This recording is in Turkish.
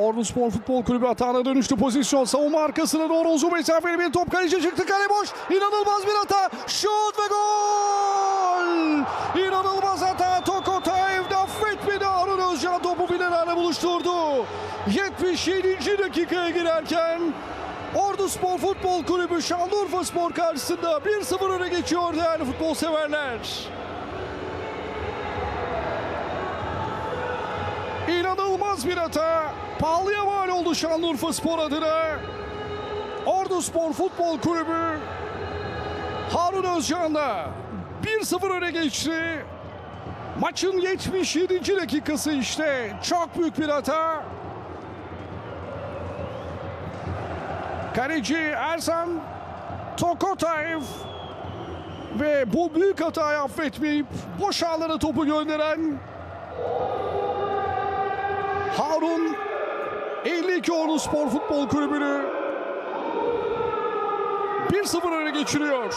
Ordu Spor Futbol Kulübü atağına dönüştü pozisyon. Savunma arkasına doğru uzun mesafeli bir top kaleci çıktı kale boş. İnanılmaz bir hata. Şut ve gol. İnanılmaz hata. Tokotaev'de affetmedi. Harun Özcan topu filelerle buluşturdu. 77. dakikaya girerken Ordu Spor Futbol Kulübü Şanlıurfa Spor karşısında 1-0 öne geçiyor değerli futbol severler. İnanılmaz bir hata. Pahalıya mal oldu Şanlıurfa Spor adına. Ordu Spor Futbol Kulübü Harun Özcan'da 1-0 öne geçti. Maçın 77. dakikası işte. Çok büyük bir hata. Kaleci Ersan Tokotaev ve bu büyük hatayı affetmeyip boş alana topu gönderen Harun 52 Ordu Spor Futbol Kulübü'nü 1-0 öne geçiriyor.